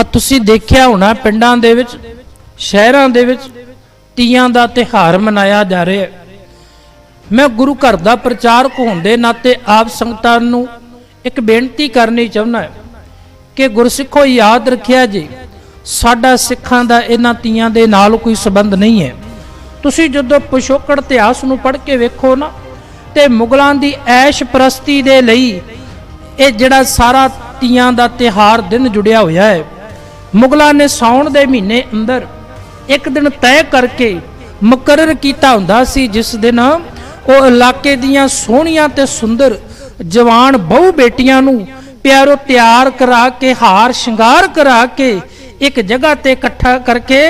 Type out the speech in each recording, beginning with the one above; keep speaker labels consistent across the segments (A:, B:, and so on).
A: ਆ ਤੁਸੀਂ ਦੇਖਿਆ ਹੋਣਾ, ਪਿੰਡਾਂ ਦੇ ਵਿੱਚ, ਸ਼ਹਿਰਾਂ ਦੇ ਵਿੱਚ ਤੀਆਂ ਦਾ ਤਿਹਾਰ ਮਨਾਇਆ ਜਾ ਰਿਹਾ ਹੈ। ਮੈਂ ਗੁਰੂ ਘਰ ਦਾ ਪ੍ਰਚਾਰਕ ਹੋਣ ਦੇ ਨਾਤੇ ਆਪ ਸੰਗਤਾਂ ਨੂੰ ਇੱਕ ਬੇਨਤੀ ਕਰਨੀ ਚਾਹੁੰਦਾ ਕਿ ਗੁਰਸਿੱਖੋ ਯਾਦ ਰੱਖਿਆ ਜੀ, ਸਾਡਾ ਸਿੱਖਾਂ ਦਾ ਇਹਨਾਂ ਤੀਆਂ ਦੇ ਨਾਲ ਕੋਈ ਸਬੰਧ ਨਹੀਂ ਹੈ। ਤੁਸੀਂ ਜਦੋਂ ਪਿਛੋਕੜ ਇਤਿਹਾਸ ਨੂੰ ਪੜ੍ਹ ਕੇ ਵੇਖੋ ਨਾ, ਤੇ ਮੁਗਲਾਂ ਦੀ ਐਸ਼ ਪ੍ਰਸਤੀ ਦੇ ਲਈ ਇਹ ਜਿਹੜਾ ਸਾਰਾ ਤੀਆਂ ਦਾ ਤਿਹਾਰ ਦਿਨ ਜੁੜਿਆ ਹੋਇਆ ਹੈ। ਮੁਗਲਾਂ ਨੇ ਸਾਉਣ ਦੇ ਮਹੀਨੇ ਅੰਦਰ ਇੱਕ ਦਿਨ ਤੈਅ ਕਰਕੇ ਮੁਕਰਰ ਕੀਤਾ ਹੁੰਦਾ ਸੀ, ਜਿਸ ਦਿਨ ਉਹ ਇਲਾਕੇ ਦੀਆਂ ਸੋਹਣੀਆਂ ਤੇ ਸੁੰਦਰ ਜਵਾਨ ਬਹੁ ਬੇਟੀਆਂ ਨੂੰ ਪਿਆਰੋ ਤਿਆਰ ਕਰਾ ਕੇ, ਹਾਰ ਸ਼ਿੰਗਾਰ ਕਰਾ ਕੇ ਇੱਕ ਜਗ੍ਹਾ ਤੇ ਇਕੱਠਾ ਕਰਕੇ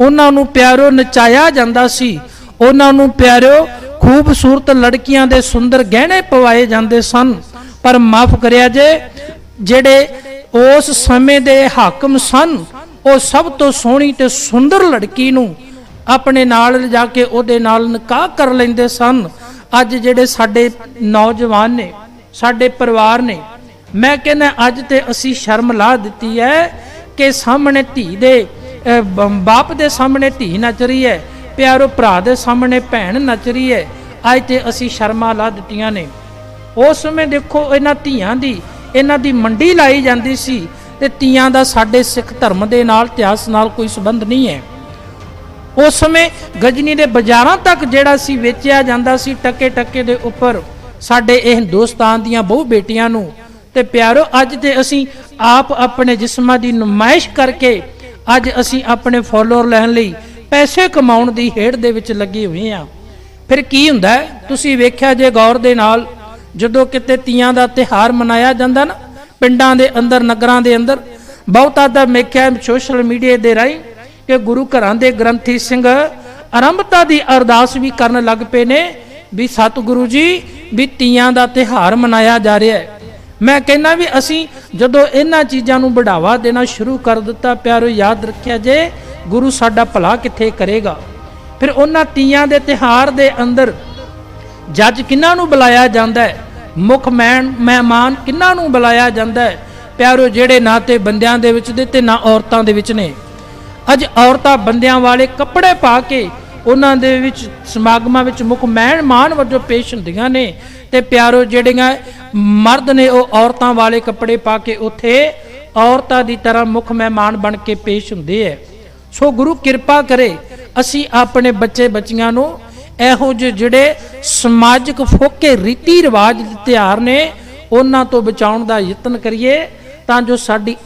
A: ਉਹਨਾਂ ਨੂੰ ਪਿਆਰੋ ਨਚਾਇਆ ਜਾਂਦਾ ਸੀ। ਉਹਨਾਂ ਨੂੰ ਪਿਆਰੋ ਖੂਬਸੂਰਤ ਲੜਕੀਆਂ ਦੇ ਸੁੰਦਰ ਗਹਿਣੇ ਪਵਾਏ ਜਾਂਦੇ ਸਨ। ਪਰ ਮਾਫ ਕਰਿਆ ਜੇ, ਜਿਹੜੇ ਉਸ ਸਮੇਂ ਦੇ ਹਾਕਮ ਸਨ। ਉਹ ਸਭ ਤੋਂ ਸੋਹਣੀ ਤੇ ਸੁੰਦਰ ਲੜਕੀ ਨੂੰ ਆਪਣੇ ਨਾਲ ਲਿਜਾ ਕੇ ਉਹਦੇ ਨਾਲ ਨਿਕਾਹ ਕਰ ਲੈਂਦੇ ਸਨ। ਅੱਜ ਜਿਹੜੇ ਸਾਡੇ ਨੌਜਵਾਨ ਨੇ, ਸਾਡੇ ਪਰਿਵਾਰ ਨੇ, ਮੈਂ ਕਹਿੰਦਾ ਅੱਜ ਤੇ ਅਸੀਂ ਸ਼ਰਮ ਲਾ ਦਿੱਤੀ ਹੈ ਕਿ ਸਾਹਮਣੇ ਧੀ ਦੇ ਬਾਪ ਦੇ ਸਾਹਮਣੇ ਧੀ ਨੱਚ ਰਹੀ ਹੈ, ਪਿਆਰੋ ਭਰਾ ਦੇ ਸਾਹਮਣੇ ਭੈਣ ਨੱਚ ਰਹੀ ਹੈ। ਅੱਜ ਤੇ ਅਸੀਂ ਸ਼ਰਮਾ ਲਾ ਦਿੱਤੀਆਂ ਨੇ। ਉਸ ਸਮੇਂ ਦੇਖੋ ਇਹਨਾਂ ਧੀਆਂ ਦੀ ਇਹਨਾਂ ਦੀ ਮੰਡੀ ਲਾਈ ਜਾਂਦੀ ਸੀ ਤੇ ਤੀਆਂ ਦਾ ਸਾਡੇ ਸਿੱਖ ਧਰਮ ਦੇ ਨਾਲ, ਇਤਿਹਾਸ ਨਾਲ ਕੋਈ ਸੰਬੰਧ ਨਹੀਂ ਹੈ। ਉਸ ਸਮੇਂ ਗਜਨੀ ਦੇ ਬਾਜ਼ਾਰਾਂ ਤੱਕ ਜਿਹੜਾ ਸੀ ਵੇਚਿਆ ਜਾਂਦਾ ਸੀ ਟੱਕੇ ਟੱਕੇ ਦੇ ਉੱਪਰ। ਸਾਡੇ ਇਹ ਹਿੰਦੁਸਤਾਨ ਦੀਆਂ ਬਹੁ ਬੇਟੀਆਂ ਨੂੰ। ਤੇ ਪਿਆਰੋ, ਅੱਜ ਤੇ ਅਸੀਂ ਆਪ ਆਪਣੇ ਜਿਸਮਾਂ ਦੀ ਨੁਮਾਇਸ਼ ਕਰਕੇ ਅੱਜ ਅਸੀਂ ਆਪਣੇ ਫਾਲੋਅਰ ਲੈਣ ਲਈ ਪੈਸੇ ਕਮਾਉਣ ਦੀ ਹੇੜ ਦੇ ਵਿੱਚ ਲੱਗੇ ਹੋਏ ਆ ਫਿਰ ਕੀ ਹੁੰਦਾ ਤੁਸੀਂ ਵੇਖਿਆ ਜੇ ਗੌਰ ਦੇ ਨਾਲ ਜਦੋਂ ਕਿਤੇ ਤੀਆਂ ਦਾ ਤਿਹਾਰ ਮਨਾਇਆ ਜਾਂਦਾ ਨਾ, ਪਿੰਡਾਂ ਦੇ ਅੰਦਰ, ਨਗਰਾਂ ਦੇ ਅੰਦਰ, ਬਹੁਤਾ ਦਾ ਮੇਖਿਆ ਸੋਸ਼ਲ ਮੀਡੀਆ ਦੇ ਰਾਹੀਂ ਕਿ ਗੁਰੂ ਘਰਾਂ ਦੇ ਗ੍ਰੰਥੀ ਸਿੰਘ ਆਰੰਭਤਾ ਦੀ ਅਰਦਾਸ ਵੀ ਕਰਨ ਲੱਗ ਪਏ ਨੇ ਵੀ ਸਤਿਗੁਰੂ ਜੀ ਵੀ ਤੀਆਂ ਦਾ ਤਿਹਾਰ ਮਨਾਇਆ ਜਾ ਰਿਹਾ ਹੈ। ਮੈਂ ਕਹਿੰਦਾ ਵੀ ਅਸੀਂ ਜਦੋਂ ਇਹਨਾਂ ਚੀਜ਼ਾਂ ਨੂੰ ਬੜਾਵਾ ਦੇਣਾ ਸ਼ੁਰੂ ਕਰ ਦਿੱਤਾ, ਪਿਆਰੋ ਯਾਦ ਰੱਖਿਆ ਜੇ, ਗੁਰੂ ਸਾਡਾ ਭਲਾ ਕਿੱਥੇ ਕਰੇਗਾ? ਫਿਰ ਉਹਨਾਂ ਤੀਆਂ ਦੇ ਤਿਹਾਰ ਦੇ ਅੰਦਰ ਜੱਜ ਕਿਹਨਾਂ ਨੂੰ ਬੁਲਾਇਆ ਜਾਂਦਾ ਹੈ? ਮੁੱਖ ਮਹਿਮਾਨ ਕਿਹਨਾਂ ਨੂੰ ਬੁਲਾਇਆ ਜਾਂਦਾ ਹੈ? ਪਿਆਰੋ, ਜਿਹੜੇ ਨਾ ਤੇ ਬੰਦਿਆਂ ਦੇ ਵਿੱਚ ਦੇ ਤੇ ਨਾ ਔਰਤਾਂ ਦੇ ਵਿੱਚ ਨੇ। ਅੱਜ ਔਰਤਾਂ ਬੰਦਿਆਂ ਵਾਲੇ ਕੱਪੜੇ ਪਾ ਕੇ ਉਹਨਾਂ ਦੇ ਵਿੱਚ ਸਮਾਗਮਾਂ ਵਿੱਚ ਮੁੱਖ ਮਹਿਮਾਨ ਵਜੋਂ ਪੇਸ਼ ਹੁੰਦੀਆਂ ਨੇ। ਤੇ ਪਿਆਰੋ, ਜਿਹੜੀਆਂ ਮਰਦ ਨੇ ਉਹ ਔਰਤਾਂ ਵਾਲੇ ਕੱਪੜੇ ਪਾ ਕੇ ਉੱਥੇ ਔਰਤਾਂ ਦੀ ਤਰ੍ਹਾਂ ਮੁੱਖ ਮਹਿਮਾਨ ਬਣ ਕੇ ਪੇਸ਼ ਹੁੰਦੇ ਐ ਸੋ ਗੁਰੂ ਕਿਰਪਾ ਕਰੇ, ਅਸੀਂ ਆਪਣੇ ਬੱਚੇ ਬੱਚੀਆਂ ਨੂੰ ਇਹੋ ਜਿਹੇ ਜਿਹੜੇ ਸਮਾਜਿਕ ਫੋਕੇ ਰੀਤੀ ਰਿਵਾਜ ਤਿਉਹਾਰ ਨੇ, ਉਹਨਾਂ ਤੋਂ ਬਚਾਉਣ ਦਾ ਯਤਨ ਕਰੀਏ ਤਾਂ ਜੋ ਸਾਡੀ